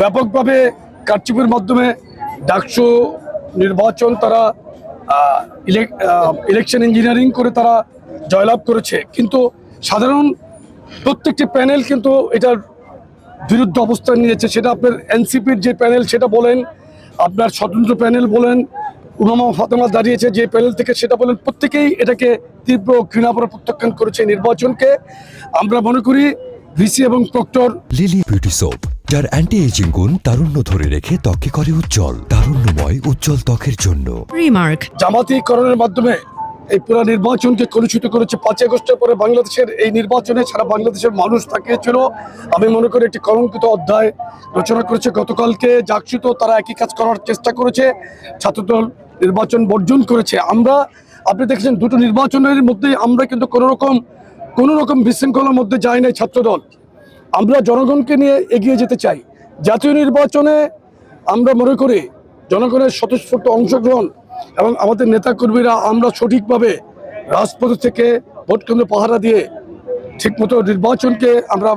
ব্যাপকভাবে কারচুপির মাধ্যমে ডাকসু নির্বাচন তারা ইলেকশন ইঞ্জিনিয়ারিং করে তারা জয়লাভ করেছে। কিন্তু সাধারণ প্রত্যেকটি প্যানেল কিন্তু এটার বিরুদ্ধ অবস্থান নিয়েছে। সেটা আপনার এনসিপির যে প্যানেল সেটা বলেন, আপনার স্বতন্ত্র প্যানেল বলেন, উমামা ফাতেমা দাঁড়িয়েছে যে প্যানেল থেকে সেটা বলেন, প্রত্যেকেই এটাকে তীব্র ঘৃণাপরে প্রত্যাখ্যান করেছে নির্বাচনকে। আমরা মনে করি, ভিসি এবং প্রক্টর লিলি বিউটি সোপ যার অ্যান্টি এজিং গুণ তারুণ্য ধরে রেখে ত্বকে করে উজ্জ্বল তারুণ্যময় উজ্জ্বল ত্বকের জন্য। Remark. জামাতিকরণের মাধ্যমে এই পুরো নির্বাচনকে কলুষিত করেছে পাঁচই আগস্টের পরে বাংলাদেশের এই নির্বাচনে সারা বাংলাদেশের মানুষ তাকিয়েছিল। আমি মনে করি একটি কলঙ্কিত অধ্যায় রচনা করেছে গতকালকে। জাকসিত তারা একই কাজ করার চেষ্টা করেছে। ছাত্রদল নির্বাচন বর্জন করেছে। আমরা আপনি দেখেছেন দুটো নির্বাচনের মধ্যে আমরা কিন্তু কোনো রকম কোনো রকম বিশৃঙ্খলার মধ্যে যাই নাই ছাত্রদল। আমরা জনগণকে নিয়ে এগিয়ে যেতে চাই। জাতীয় নির্বাচনে আমরা মনে করি জনগণের স্বতঃস্ফূর্ত অংশগ্রহণ এবং আমাদের নেতাকর্মীরা আমরা সঠিকভাবে রাজপথ থেকে ভোট কেন্দ্র পাহারা দিয়ে ঠিকমতো নির্বাচনকে আমরা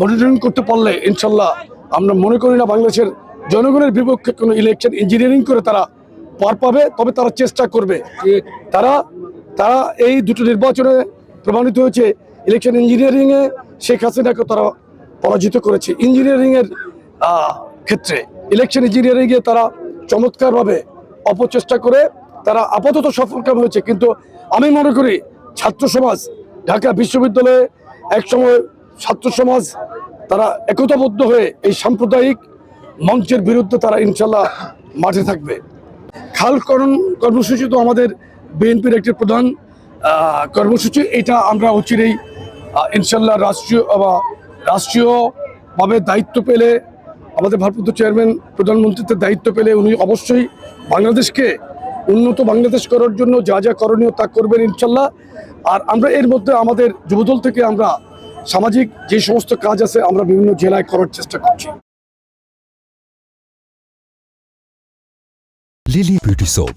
মনিটরিং করতে পারলে ইনশাল্লাহ আমরা মনে করি না বাংলাদেশের জনগণের বিপক্ষে কোনো ইলেকশন ইঞ্জিনিয়ারিং করে তারা পার পাবে, তবে তারা চেষ্টা করবে তারা তারা এই দুটো নির্বাচনে প্রমাণিত হয়েছে ইলেকশন ইঞ্জিনিয়ারিংয়ে শেখ হাসিনাকে তারা পরাজিত করেছে। ইঞ্জিনিয়ারিংয়ের ক্ষেত্রে ইলেকশন ইঞ্জিনিয়ারিংয়ে তারা চমৎকারভাবে অপচেষ্টা করে তারা আপাতত সফলকাম হয়েছে। কিন্তু আমি মনে করি ছাত্র সমাজ, ঢাকা বিশ্ববিদ্যালয়ে একসময় ছাত্র সমাজ তারা একতাবদ্ধ হয়ে এই সাম্প্রদায়িক মঞ্চের বিরুদ্ধে তারা ইনশাল্লাহ মাঠে থাকবে। খালকরণ কর্মসূচি তো আমাদের বিএনপির একটি প্রধান কর্মসূচি। এটা আমরা অচিরেই ইনশাল্লাহ রাষ্ট্রীয় রাষ্ট্রীয়ভাবে দায়িত্ব পেলে আমাদের ভারপ্রাপ্ত চেয়ারম্যান প্রধানমন্ত্রীত্বের দায়িত্ব পেলে উনি অবশ্যই বাংলাদেশকে উন্নত বাংলাদেশ করার জন্য যা যা করণীয় তা করবেন ইনশাল্লাহ আর আমরা এর মধ্যে আমাদের যুবদল থেকে আমরা সামাজিক যে সমস্ত কাজ আছে আমরা বিভিন্ন জেলায় করার চেষ্টা করছি। Lily beauty soap